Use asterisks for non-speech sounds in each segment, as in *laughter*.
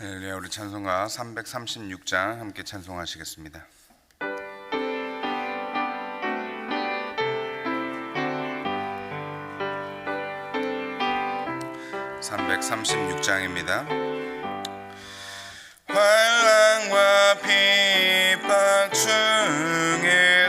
할렐루야 우리 찬송가 336장 함께 찬송하시겠습니다. 336장입니다. 환란과 핍박 중에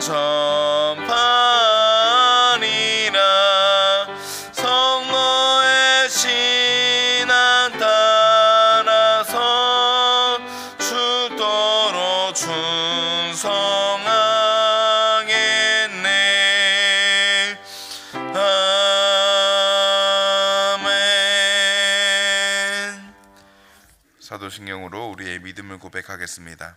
전파리라 성노의 신앙 따라서 죽도록 충성하겠네 아멘 사도신경으로 우리의 믿음을 고백하겠습니다.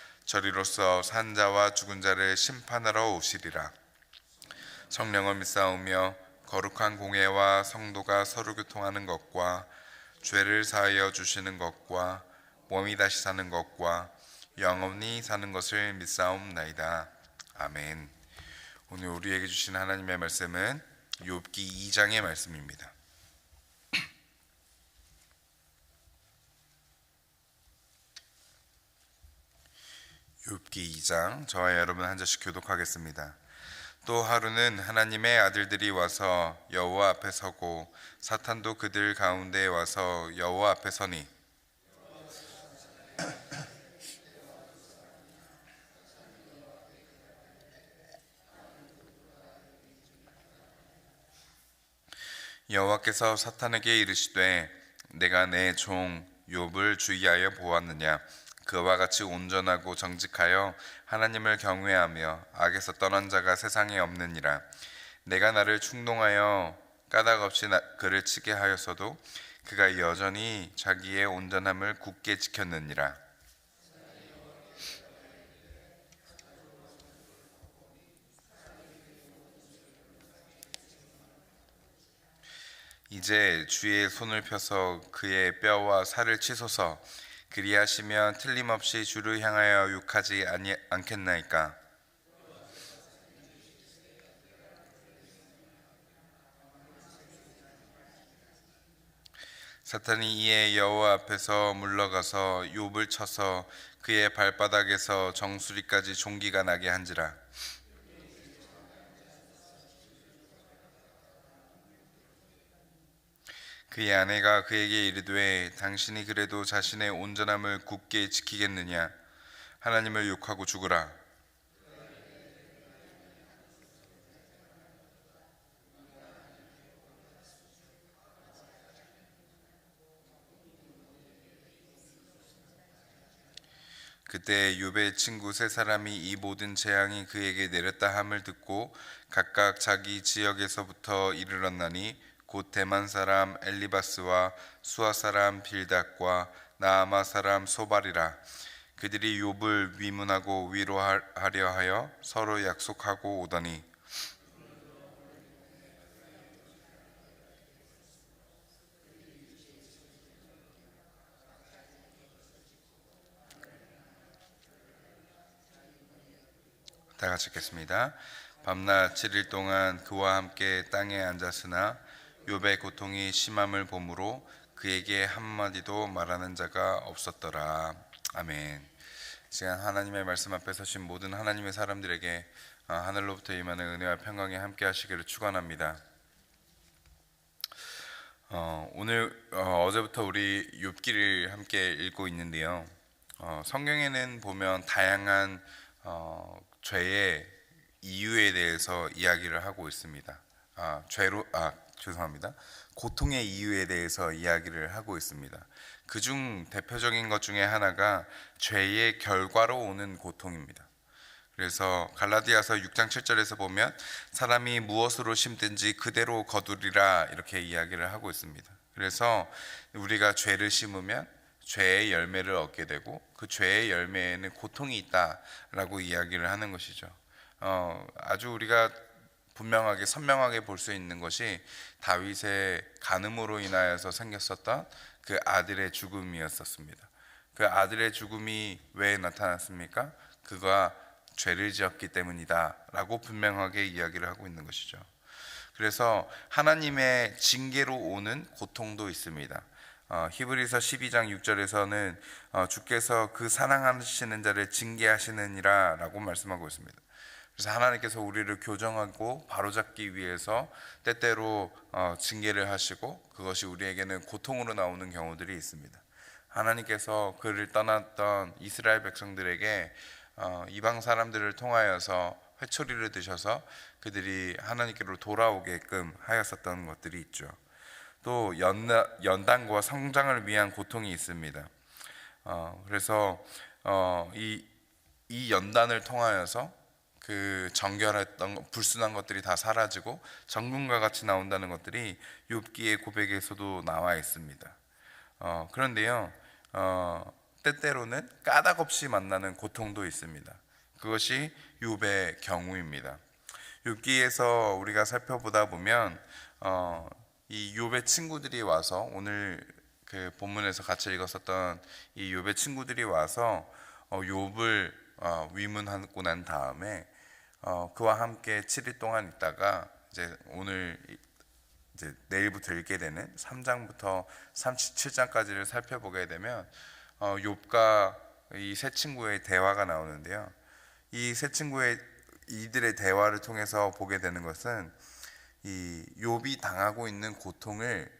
저리로서 산자와 죽은 자를 심판하러 오시리라. 성령을 믿사오며 거룩한 공예와 성도가 서로 교통하는 것과 죄를 사하여 주시는 것과 몸이 다시 사는 것과 영원히 사는 것을 믿사옵나이다. 아멘. 오늘 우리에게 주신 하나님의 말씀은 욥기 2장의 말씀입니다. 욥기 2장 저와 여러분 한 절씩 교독하겠습니다. 또 하루는 하나님의 아들들이 와서 여호와 앞에 서고 사탄도 그들 가운데 와서 여호와 앞에 서니 여호와께서 사탄에게 이르시되 내가 내 종 욥을 주의하여 보았느냐 그와 같이 온전하고 정직하여 하나님을 경외하며 악에서 떠난 자가 세상에 없느니라. 내가 나를 충동하여 까닭 없이 나- 그를 치게 하였어도 그가 여전히 자기의 온전함을 굳게 지켰느니라. 이제 주의 손을 펴서 그의 뼈와 살을 치소서 그리하시면 틀림없이 주를 향하여 욕하지 아니, 않겠나이까? 사탄이 이에 여호와 앞에서 물러가서 욥을 쳐서 그의 발바닥에서 정수리까지 종기가 나게 한지라 그의 아내가 그에게 이르되 당신이 그래도 자신의 온전함을 굳게 지키겠느냐? 하나님을 욕하고 죽으라. 그때 욥의 친구 세 사람이 이 모든 재앙이 그에게 내렸다 함을 듣고 각각 자기 지역에서부터 이르렀나니 곧 대만 사람 엘리바스와 수아 사람 빌닷과 나아마 사람 소발이라 그들이 욥을 위문하고 위로하려 하여 서로 약속하고 오더니 다 같이 읽겠습니다. 밤낮 7일 동안 그와 함께 땅에 앉았으나 욥의 고통이 심함을 보므로 그에게 한마디도 말하는 자가 없었더라. 아멘. 시간 하나님의 말씀 앞에 서신 모든 하나님의 사람들에게 어, 하늘로부터 임하는 은혜와 평강이 함께 하시기를 축원합니다. 어, 오늘 어, 어제부터 우리 욥기를 함께 읽고 있는데요. 어, 성경에는 보면 다양한 어, 죄의 이유에 대해서 이야기를 하고 있습니다. 아, 죄로 아 죄송합니다. 고통의 이유에 대해서 이야기를 하고 있습니다. 그중 대표적인 것 중에 하나가 죄의 결과로 오는 고통입니다. 그래서 갈라디아서 6장 7절에서 보면 사람이 무엇으로 심든지 그대로 거두리라 이렇게 이야기를 하고 있습니다. 그래서 우리가 죄를 심으면 죄의 열매를 얻게 되고 그 죄의 열매에는 고통이 있다라고 이야기를 하는 것이죠. 어, 아주 우리가 분명하게 선명하게 볼 수 있는 것이 다윗의 간음으로 인하여서 생겼었던 그 아들의 죽음이었었습니다. 그 아들의 죽음이 왜 나타났습니까? 그가 죄를 지었기 때문이다라고 분명하게 이야기를 하고 있는 것이죠. 그래서 하나님의 징계로 오는 고통도 있습니다. 어, 히브리서 12장 6절에서는 어, 주께서 그 사랑하시는 자를 징계하시느니라라고 말씀하고 있습니다. 그래서 하나님께서 우리를 교정하고 바로잡기 위해서 때때로 어, 징계를 하시고 그것이 우리에게는 고통으로 나오는 경우들이 있습니다. 하나님께서 그를 떠났던 이스라엘 백성들에게 어, 이방 사람들을 통하여서 회초리를 드셔서 그들이 하나님께로 돌아오게끔 하였었던 것들이 있죠. 또 연나, 연단과 성장을 위한 고통이 있습니다. 어, 그래서 어, 이, 이 연단을 통하여서 그 정결했던 불순한 것들이 다 사라지고 정금과 같이 나온다는 것들이 욥기의 고백에서도 나와 있습니다. 어, 그런데요, 어, 때때로는 까닭 없이 만나는 고통도 있습니다. 그것이 욥의 경우입니다. 욥기에서 우리가 살펴보다 보면 어, 이 욥의 친구들이 와서 오늘 그 본문에서 같이 읽었었던 이 욥의 친구들이 와서 어, 욥을 어, 위문하고 난 다음에 어, 그와 함께 7일 동안 있다가 이제 오늘 이제 내일부터 읽게 되는 3장부터 37장까지를 살펴보게 되면 어, 욥과 이 세 친구의 대화가 나오는데요. 이 세 친구의 이들의 대화를 통해서 보게 되는 것은 이 욥이 당하고 있는 고통을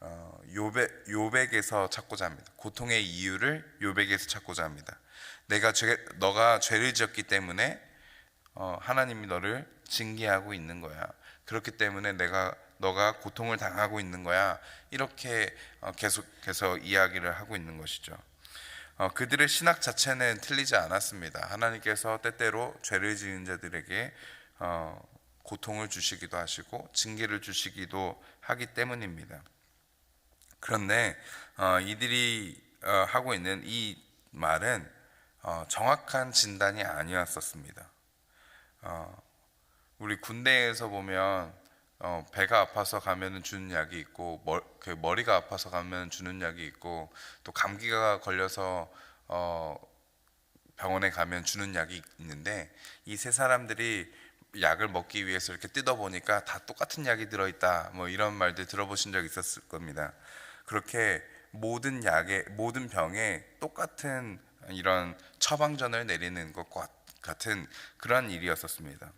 어, 욥에, 욥에게서 찾고자 합니다. 고통의 이유를 욥에게서 찾고자 합니다. 내가 죄, 너가 죄를 지었기 때문에 어, 하나님이 너를 징계하고 있는 거야. 그렇기 때문에 내가 너가 고통을 당하고 있는 거야. 이렇게 어, 계속해서 이야기를 하고 있는 것이죠. 어, 그들의 신학 자체는 틀리지 않았습니다. 하나님께서 때때로 죄를 지은 자들에게 어, 고통을 주시기도 하시고 징계를 주시기도 하기 때문입니다. 그런데 어, 이들이 어, 하고 있는 이 말은 어, 정확한 진단이 아니었었습니다. 어, 우리 군대에서 보면 어, 배가 아파서 가면 주는 약이 있고 머, 그 머리가 아파서 가면 주는 약이 있고 또 감기가 걸려서 어, 병원에 가면 주는 약이 있는데 이 세 사람들이 약을 먹기 위해서 이렇게 뜯어 보니까 다 똑같은 약이 들어 있다. 뭐 이런 말들 들어보신 적 있었을 겁니다. 그렇게 모든 약에 모든 병에 똑같은 이런 처방전을 내리는 것과 같은 그러한 일이었었습니다.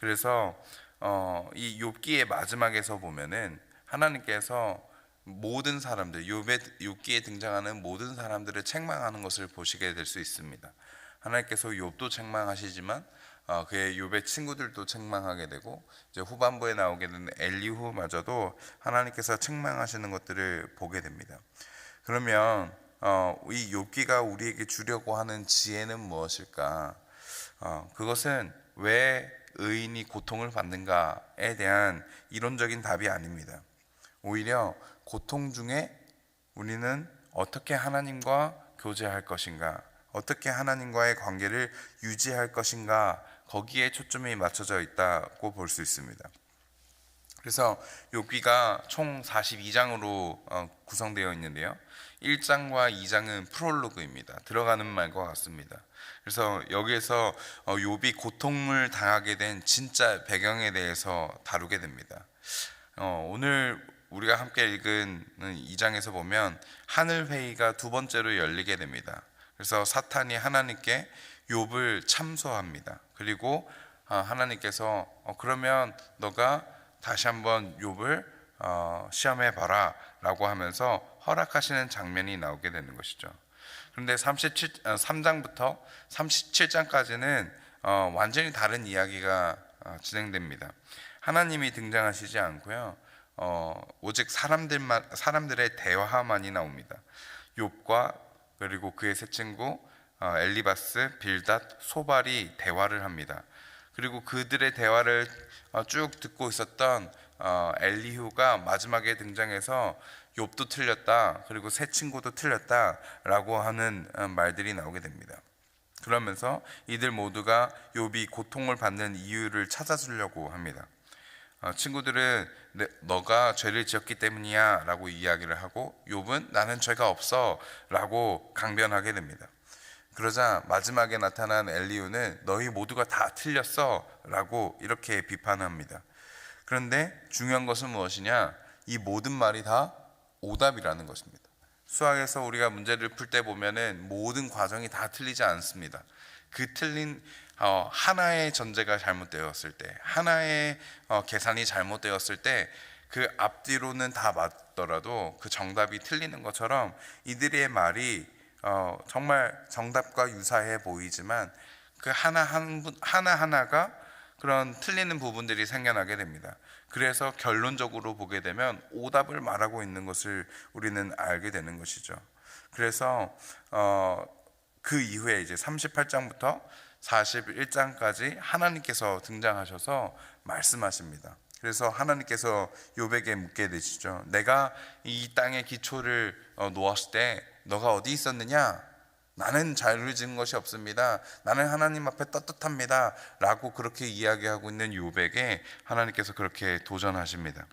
그래서 어, 이 욥기의 마지막에서 보면은 하나님께서 모든 사람들 욥의 욥기에 등장하는 모든 사람들을 책망하는 것을 보시게 될 수 있습니다. 하나님께서 욥도 책망하시지만 어, 그의 욥의 친구들도 책망하게 되고 이제 후반부에 나오게 되는 엘리후마저도 하나님께서 책망하시는 것들을 보게 됩니다. 그러면 어, 이 욥기가 우리에게 주려고 하는 지혜는 무엇일까? 어, 그것은 왜 의인이 고통을 받는가에 대한 이론적인 답이 아닙니다. 오히려 고통 중에 우리는 어떻게 하나님과 교제할 것인가, 어떻게 하나님과의 관계를 유지할 것인가, 거기에 초점이 맞춰져 있다고 볼 수 있습니다. 그래서 욥기가 총 42장으로 어, 구성되어 있는데요. 1장과 2장은 프롤로그입니다. 들어가는 말과 같습니다. 그래서 여기에서 어, 욥이 고통을 당하게 된 진짜 배경에 대해서 다루게 됩니다. 어, 오늘 우리가 함께 읽은 2장에서 보면 하늘 회의가 두 번째로 열리게 됩니다. 그래서 사탄이 하나님께 욥을 참소합니다. 그리고 어, 하나님께서 어, 그러면 너가 다시 한번 욥을 어, 시험해 봐라라고 하면서 허락하시는 장면이 나오게 되는 것이죠. 그런데 37 어, 3장부터 37장까지는 어, 완전히 다른 이야기가 어, 진행됩니다. 하나님이 등장하시지 않고요. 어, 오직 사람들만 사람들의 대화만이 나옵니다. 욥과 그리고 그의 세 친구 어, 엘리바스, 빌닷, 소발이 대화를 합니다. 그리고 그들의 대화를 어, 쭉 듣고 있었던 어, 엘리후가 마지막에 등장해서 욥도 틀렸다 그리고 새 친구도 틀렸다라고 하는 어, 말들이 나오게 됩니다. 그러면서 이들 모두가 욥이 고통을 받는 이유를 찾아주려고 합니다. 어, 친구들은 내, 너가 죄를 지었기 때문이야라고 이야기를 하고 욥은 나는 죄가 없어라고 강변하게 됩니다. 그러자 마지막에 나타난 엘리우는 너희 모두가 다 틀렸어라고 이렇게 비판합니다. 그런데 중요한 것은 무엇이냐? 이 모든 말이 다 오답이라는 것입니다. 수학에서 우리가 문제를 풀 때 보면은 모든 과정이 다 틀리지 않습니다. 그 틀린 어, 하나의 전제가 잘못되었을 때, 하나의 어, 계산이 잘못되었을 때, 그 앞뒤로는 다 맞더라도 그 정답이 틀리는 것처럼 이들의 말이 어, 정말 정답과 유사해 보이지만 그 하나 한 하나 하나가 그런 틀리는 부분들이 생겨나게 됩니다. 그래서 결론적으로 보게 되면 오답을 말하고 있는 것을 우리는 알게 되는 것이죠. 그래서 어, 그 이후에 이제 38장부터 41장까지 하나님께서 등장하셔서 말씀하십니다. 그래서 하나님께서 요백에 묻게 되시죠. 내가 이 땅의 기초를 어, 놓았을 때 너가 어디 있었느냐? 나는 자유를 지은 것이 없습니다. 나는 하나님 앞에 떳떳합니다. 라고 그렇게 이야기하고 있는 요백에 하나님께서 그렇게 도전하십니다.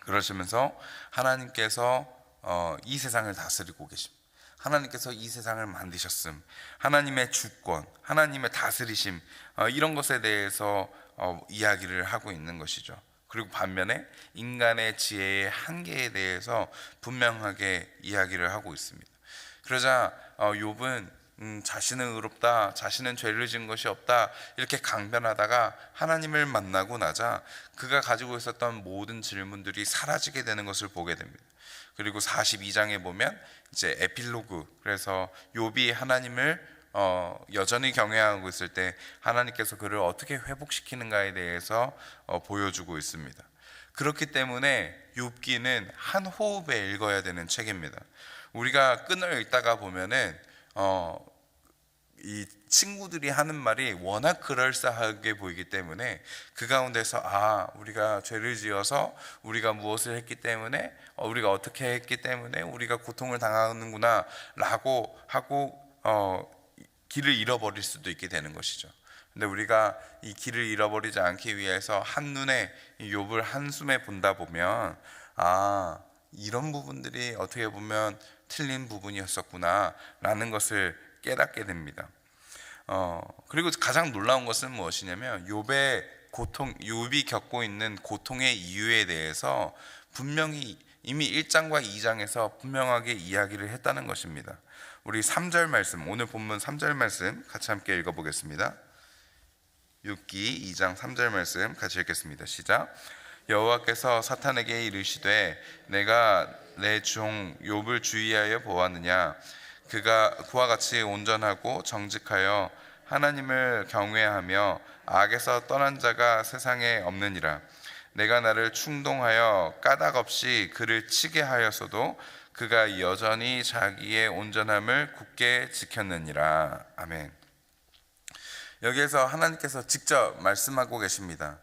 그러시면서 하나님께서 어, 이 세상을 다스리고 계십니다. 하나님께서 이 세상을 만드셨음, 하나님의 주권, 하나님의 다스리심 어, 이런 것에 대해서 어, 이야기를 하고 있는 것이죠. 그리고 반면에 인간의 지혜의 한계에 대해서 분명하게 이야기를 하고 있습니다. 그러자 어, 욥은 음, 자신은 의롭다, 자신은 죄를 지은 것이 없다 이렇게 강변하다가 하나님을 만나고 나자 그가 가지고 있었던 모든 질문들이 사라지게 되는 것을 보게 됩니다. 그리고 42장에 보면 이제 에필로그 그래서 욥이 하나님을 어, 여전히 경외하고 있을 때 하나님께서 그를 어떻게 회복시키는가에 대해서 어, 보여주고 있습니다. 그렇기 때문에 욥기는 한 호흡에 읽어야 되는 책입니다. 우리가 끈을 읽다가 보면은 어, 이 친구들이 하는 말이 워낙 그럴싸하게 보이기 때문에 그 가운데서 아 우리가 죄를 지어서 우리가 무엇을 했기 때문에 어, 우리가 어떻게 했기 때문에 우리가 고통을 당하는구나라고 하고 어, 길을 잃어버릴 수도 있게 되는 것이죠. 근데 우리가 이 길을 잃어버리지 않기 위해서 한눈에 욥을 한숨에 본다 보면 아 이런 부분들이 어떻게 보면 틀린 부분이었었구나라는 것을 깨닫게 됩니다. 어, 그리고 가장 놀라운 것은 무엇이냐면 욥의 고통, 욥이 겪고 있는 고통의 이유에 대해서 분명히 이미 1장과 2장에서 분명하게 이야기를 했다는 것입니다. 우리 3절 말씀, 오늘 본문 3절 말씀 같이 함께 읽어 보겠습니다. 6기 2장 3절 말씀 같이 읽겠습니다. 시작. 여호와께서 사탄에게 이르시되 내가 내 종 욥을 주의하여 보았느냐 그가 그와 같이 온전하고 정직하여 하나님을 경외하며 악에서 떠난 자가 세상에 없느니라 내가 나를 충동하여 까닭 없이 그를 치게 하였어도 그가 여전히 자기의 온전함을 굳게 지켰느니라. 아멘. 여기에서 하나님께서 직접 말씀하고 계십니다.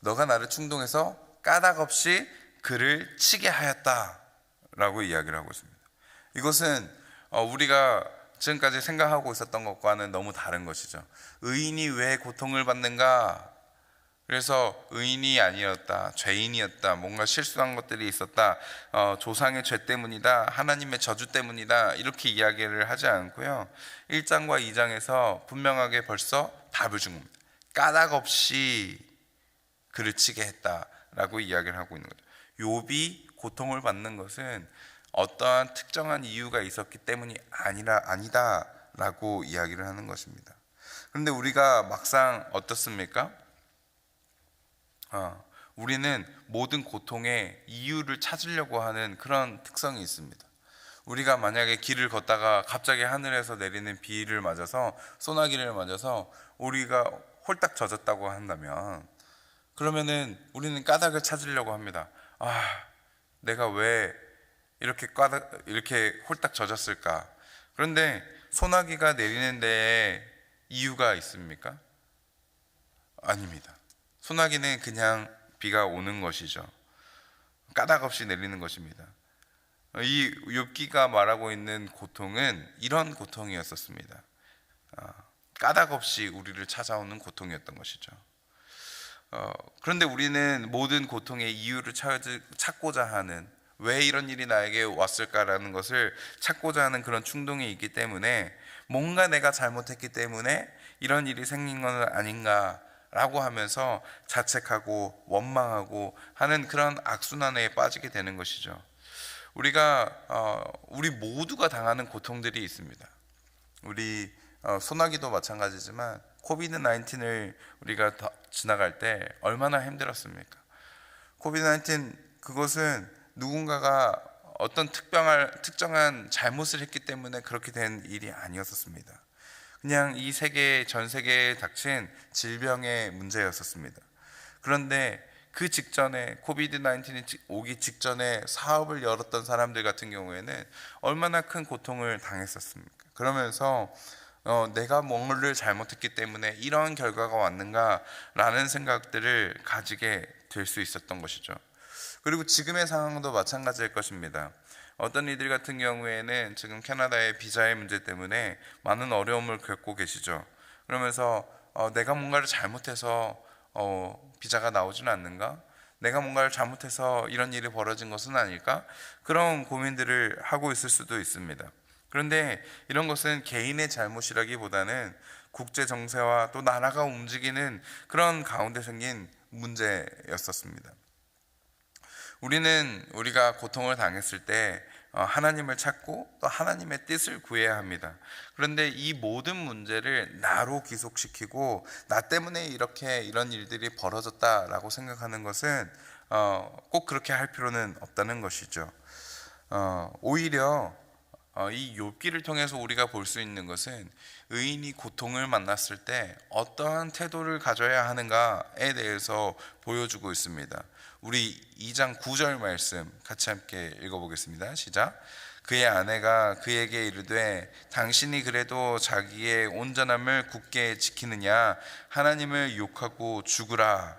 너가 나를 충동해서 까닭 없이 그를 치게 하였다라고 이야기를 하고 있습니다. 이것은 어, 우리가 지금까지 생각하고 있었던 것과는 너무 다른 것이죠. 의인이 왜 고통을 받는가? 그래서 의인이 아니었다, 죄인이었다, 뭔가 실수한 것들이 있었다, 어, 조상의 죄 때문이다, 하나님의 저주 때문이다 이렇게 이야기를 하지 않고요. 1장과 2장에서 분명하게 벌써 답을 준 겁니다. 까닭 없이 그를 치게 했다라고 이야기를 하고 있는 거죠. 욥이 고통을 받는 것은 어떠한 특정한 이유가 있었기 때문이 아니라 아니다라고 이야기를 하는 것입니다. 그런데 우리가 막상 어떻습니까? 어, 우리는 모든 고통의 이유를 찾으려고 하는 그런 특성이 있습니다. 우리가 만약에 길을 걷다가 갑자기 하늘에서 내리는 비를 맞아서 소나기를 맞아서 우리가 홀딱 젖었다고 한다면 그러면은 우리는 까닭을 찾으려고 합니다. 아, 내가 왜 이렇게 까닭 이렇게 홀딱 젖었을까? 그런데 소나기가 내리는 데에 이유가 있습니까? 아닙니다. 소나기는 그냥 비가 오는 것이죠. 까닭 없이 내리는 것입니다. 이 욥기가 말하고 있는 고통은 이런 고통이었었습니다. 아, 까닭 없이 우리를 찾아오는 고통이었던 것이죠. 어, 그런데 우리는 모든 고통의 이유를 찾, 찾고자 하는 왜 이런 일이 나에게 왔을까라는 것을 찾고자 하는 그런 충동이 있기 때문에 뭔가 내가 잘못했기 때문에 이런 일이 생긴 건 아닌가 라고 하면서 자책하고 원망하고 하는 그런 악순환에 빠지게 되는 것이죠. 우리가 어, 우리 모두가 당하는 고통들이 있습니다. 우리 어, 소나기도 마찬가지지만 코비드 19을 우리가 더 지나갈 때 얼마나 힘들었습니까? 코비드 19 그것은 누군가가 어떤 특별한 특정한 잘못을 했기 때문에 그렇게 된 일이 아니었었습니다. 그냥 이 세계 전 세계에 닥친 질병의 문제였었습니다. 그런데 그 직전에 코비드 19이 오기 직전에 사업을 열었던 사람들 같은 경우에는 얼마나 큰 고통을 당했었습니까? 그러면서 어, 내가 뭔가를 잘못했기 때문에 이런 결과가 왔는가라는 생각들을 가지게 될 수 있었던 것이죠. 그리고 지금의 상황도 마찬가지일 것입니다. 어떤 이들 같은 경우에는 지금 캐나다의 비자의 문제 때문에 많은 어려움을 겪고 계시죠. 그러면서 어, 내가 뭔가를 잘못해서 어, 비자가 나오지는 않는가? 내가 뭔가를 잘못해서 이런 일이 벌어진 것은 아닐까? 그런 고민들을 하고 있을 수도 있습니다. 그런데 이런 것은 개인의 잘못이라기보다는 국제 정세와 또 나라가 움직이는 그런 가운데 생긴 문제였었습니다. 우리는 우리가 고통을 당했을 때 어, 하나님을 찾고 또 하나님의 뜻을 구해야 합니다. 그런데 이 모든 문제를 나로 기속시키고 나 때문에 이렇게 이런 일들이 벌어졌다라고 생각하는 것은 어, 꼭 그렇게 할 필요는 없다는 것이죠. 어, 오히려 이 욥기를 통해서 우리가 볼 수 있는 것은 의인이 고통을 만났을 때 어떠한 태도를 가져야 하는가에 대해서 보여주고 있습니다. 우리 2장 9절 말씀 같이 함께 읽어보겠습니다. 시작. 그의 아내가 그에게 이르되 당신이 그래도 자기의 온전함을 굳게 지키느냐 하나님을 욕하고 죽으라.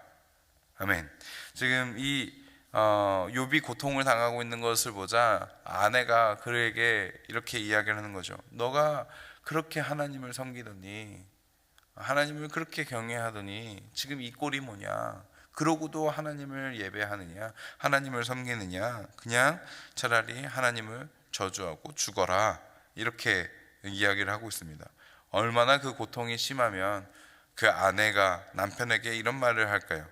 아멘. 지금 이 어, 욥이 고통을 당하고 있는 것을 보자 아내가 그에게 이렇게 이야기를 하는 거죠. 너가 그렇게 하나님을 섬기더니 하나님을 그렇게 경외하더니 지금 이 꼴이 뭐냐? 그러고도 하나님을 예배하느냐, 하나님을 섬기느냐, 그냥 차라리 하나님을 저주하고 죽어라. 이렇게 이야기를 하고 있습니다. 얼마나 그 고통이 심하면 그 아내가 남편에게 이런 말을 할까요?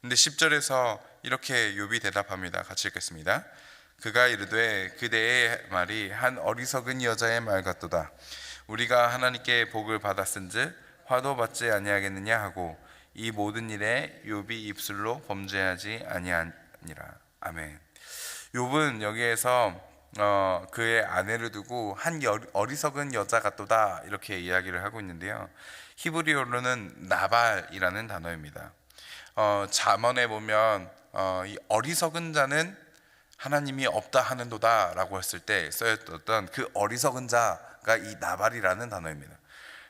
근데 10절에서 이렇게 욥이 대답합니다. 같이 읽겠습니다. 그가 이르되 그대의 말이 한 어리석은 여자의 말 같도다. 우리가 하나님께 복을 받았은즉 화도 받지 아니하겠느냐 하고 이 모든 일에 욥이 입술로 범죄하지 아니하니라. 아멘. 욥은 여기에서 어, 그의 아내를 두고 한 어리석은 여자 같도다 이렇게 이야기를 하고 있는데요. 히브리어로는 나발이라는 단어입니다. 어, 잠언에 보면 어, 이 어리석은 자는 하나님이 없다 하는도다라고 했을 때 쓰였던 그 어리석은 자가 이 나발이라는 단어입니다.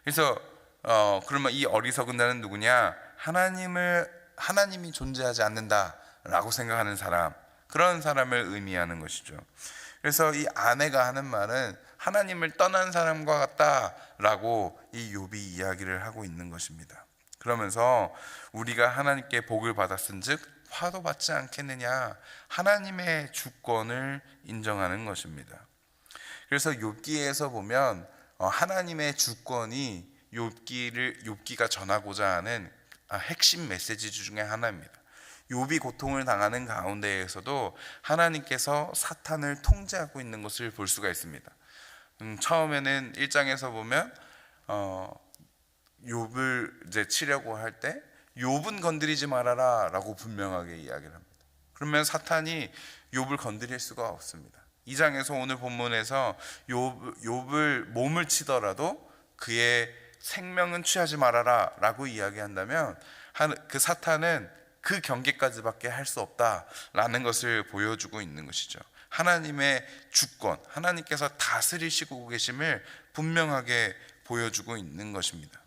그래서 어 그러면 이 어리석은 자는 누구냐? 하나님을 하나님이 존재하지 않는다라고 생각하는 사람 그런 사람을 의미하는 것이죠. 그래서 이 아내가 하는 말은 하나님을 떠난 사람과 같다라고 이 욥이 이야기를 하고 있는 것입니다. 그러면서 우리가 하나님께 복을 받았은즉 화도 받지 않겠느냐 하나님의 주권을 인정하는 것입니다. 그래서 욥기에서 보면 어, 하나님의 주권이 욥기를 욥기가 전하고자 하는 아, 핵심 메시지 중에 하나입니다. 욥이 고통을 당하는 가운데에서도 하나님께서 사탄을 통제하고 있는 것을 볼 수가 있습니다. 음, 처음에는 1장에서 보면 어, 욥을 이제 치려고 할 때 욥은 건드리지 말아라라고 분명하게 이야기를 합니다. 그러면 사탄이 욥을 건드릴 수가 없습니다. 2장에서 오늘 본문에서 욥, 욥을 몸을 치더라도 그의 생명은 취하지 말아라 라고 이야기한다면 한- 그 사탄은 그 경계까지밖에 할 수 없다라는 것을 보여주고 있는 것이죠. 하나님의 주권, 하나님께서 다스리시고 계심을 분명하게 보여주고 있는 것입니다.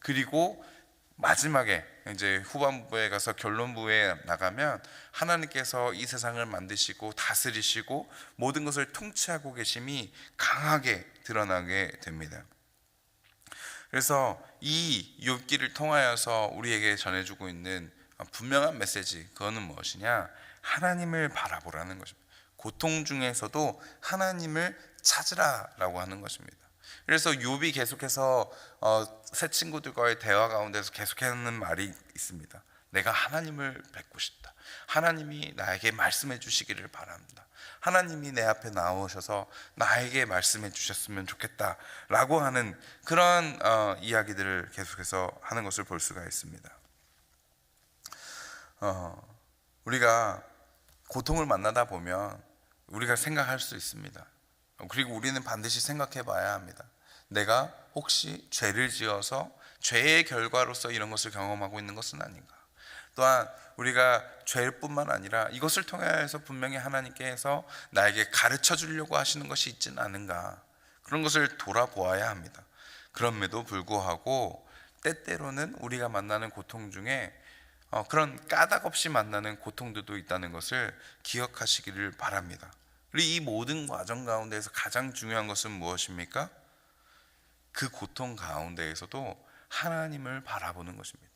그리고 마지막에 이제 후반부에 가서 결론부에 나가면 하나님께서 이 세상을 만드시고 다스리시고 모든 것을 통치하고 계심이 강하게 드러나게 됩니다. 그래서 이 욥기를 통하여서 우리에게 전해주고 있는 분명한 메시지 그거는 무엇이냐? 하나님을 바라보라는 것입니다. 고통 중에서도 하나님을 찾으라라고 하는 것입니다. 그래서 욥이 계속해서 어, 새 친구들과의 대화 가운데서 계속하는 말이 있습니다. 내가 하나님을 뵙고 싶다. 하나님이 나에게 말씀해 주시기를 바랍니다. 하나님이 내 앞에 나오셔서 나에게 말씀해 주셨으면 좋겠다라고 하는 그런 어, 이야기들을 계속해서 하는 것을 볼 수가 있습니다. 어, 우리가 고통을 만나다 보면 우리가 생각할 수 있습니다. 그리고 우리는 반드시 생각해 봐야 합니다. 내가 혹시 죄를 지어서 죄의 결과로서 이런 것을 경험하고 있는 것은 아닌가? 또한 우리가 죄뿐만 아니라 이것을 통해서 분명히 하나님께서 나에게 가르쳐 주려고 하시는 것이 있지는 않은가? 그런 것을 돌아보아야 합니다. 그럼에도 불구하고 때때로는 우리가 만나는 고통 중에 어, 그런 까닭 없이 만나는 고통들도 있다는 것을 기억하시기를 바랍니다. 그리고 이 모든 과정 가운데에서 가장 중요한 것은 무엇입니까? 그 고통 가운데에서도 하나님을 바라보는 것입니다.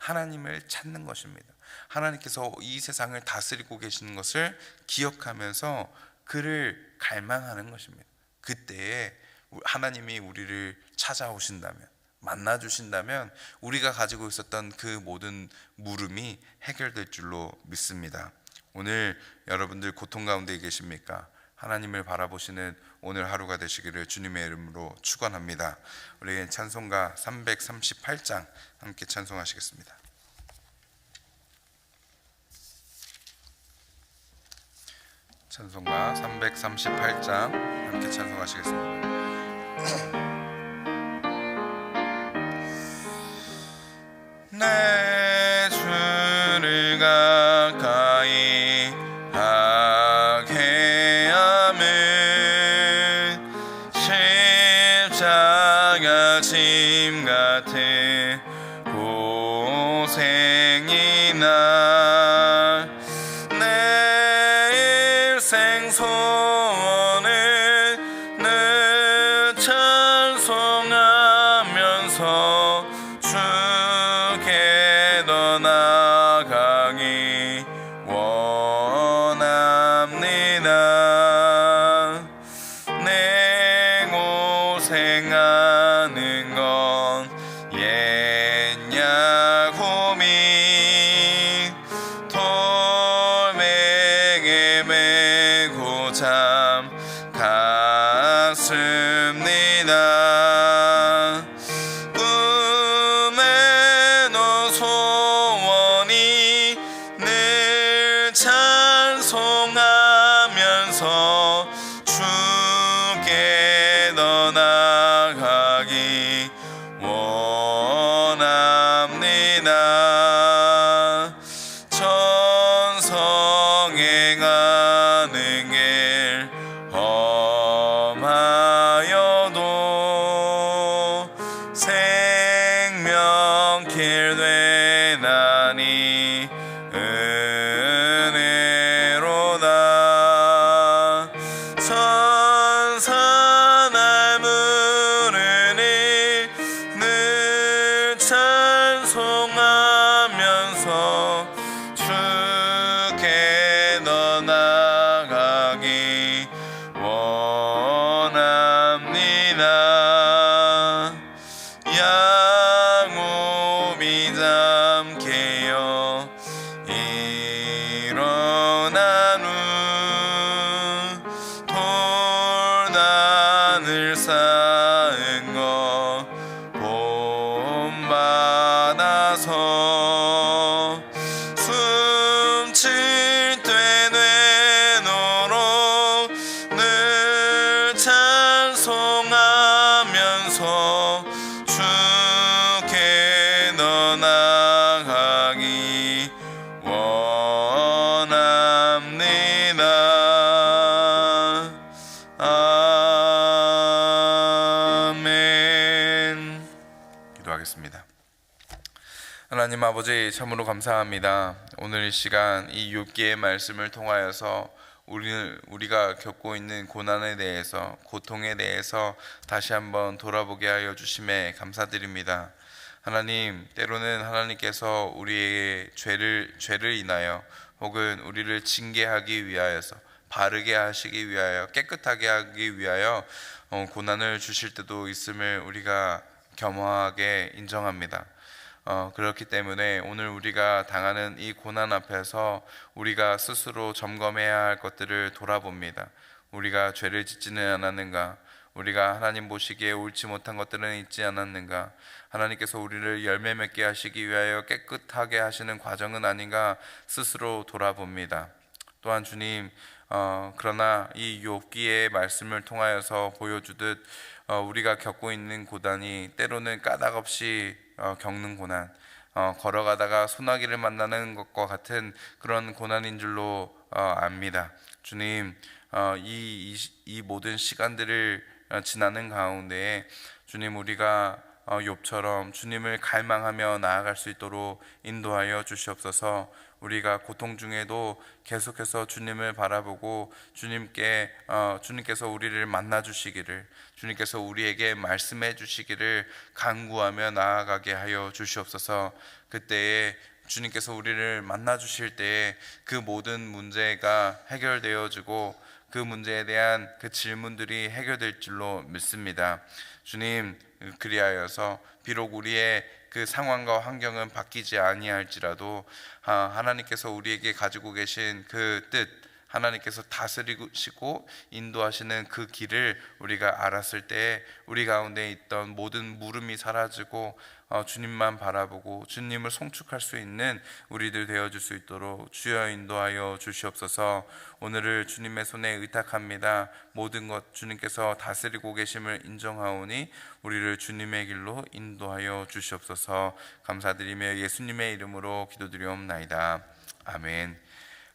하나님을 찾는 것입니다. 하나님께서 이 세상을 다스리고 계시는 것을 기억하면서 그를 갈망하는 것입니다. 그때에 하나님이 우리를 찾아오신다면 만나 주신다면 우리가 가지고 있었던 그 모든 물음이 해결될 줄로 믿습니다. 오늘 여러분들 고통 가운데 계십니까? 하나님을 바라보시는 오늘 하루가 되시기를 주님의 이름으로 축원합니다. 우리 찬송가 338장 함께 찬송하시겠습니다. 찬송가 338장 함께 찬송하시겠습니다. *clears throat* 내 주를 가까이 하나님 아버지 참으로 감사합니다. 오늘 이 시간 이 욥기의 말씀을 통하여서 우리 우리가 겪고 있는 고난에 대해서 고통에 대해서 다시 한번 돌아보게 하여 주심에 감사드립니다. 하나님 때로는 하나님께서 우리의 죄를 죄를 인하여 혹은 우리를 징계하기 위하여서 바르게 하시기 위하여 깨끗하게 하기 위하여 어, 고난을 주실 때도 있음을 우리가 겸허하게 인정합니다. 어, 그렇기 때문에 오늘 우리가 당하는 이 고난 앞에서 우리가 스스로 점검해야 할 것들을 돌아봅니다. 우리가 죄를 짓지는 않았는가? 우리가 하나님 보시기에 옳지 못한 것들은 있지 않았는가? 하나님께서 우리를 열매 맺게 하시기 위하여 깨끗하게 하시는 과정은 아닌가 스스로 돌아봅니다. 또한 주님, 어, 그러나 이 욥기의 말씀을 통하여서 보여주듯 어, 우리가 겪고 있는 고단이 때로는 까닭 없이 어, 겪는 고난, 어, 걸어가다가 소나기를 만나는 것과 같은 그런 고난인 줄로 어, 압니다. 주님, 어, 이, 이, 이 모든 시간들을 어, 지나는 가운데 주님 우리가 어, 욥처럼 주님을 갈망하며 나아갈 수 있도록 인도하여 주시옵소서. 우리가 고통 중에도 계속해서 주님을 바라보고 주님께 어, 주님께서 우리를 만나 주시기를 주님께서 우리에게 말씀해 주시기를 간구하며 나아가게 하여 주시옵소서. 그때에 주님께서 우리를 만나 주실 때에 그 모든 문제가 해결되어 지고 그 문제에 대한 그 질문들이 해결될 줄로 믿습니다. 주님 그리하여서 비록 우리의 그 상황과 환경은 바뀌지 아니할지라도 아, 하나님께서 우리에게 가지고 계신 그 뜻 하나님께서 다스리시고 인도하시는 그 길을 우리가 알았을 때 우리 가운데 있던 모든 물음이 사라지고 어, 주님만 바라보고 주님을 송축할 수 있는 우리들 되어줄 수 있도록 주여 인도하여 주시옵소서. 오늘을 주님의 손에 의탁합니다. 모든 것 주님께서 다스리고 계심을 인정하오니 우리를 주님의 길로 인도하여 주시옵소서. 감사드리며 예수님의 이름으로 기도드리옵나이다. 아멘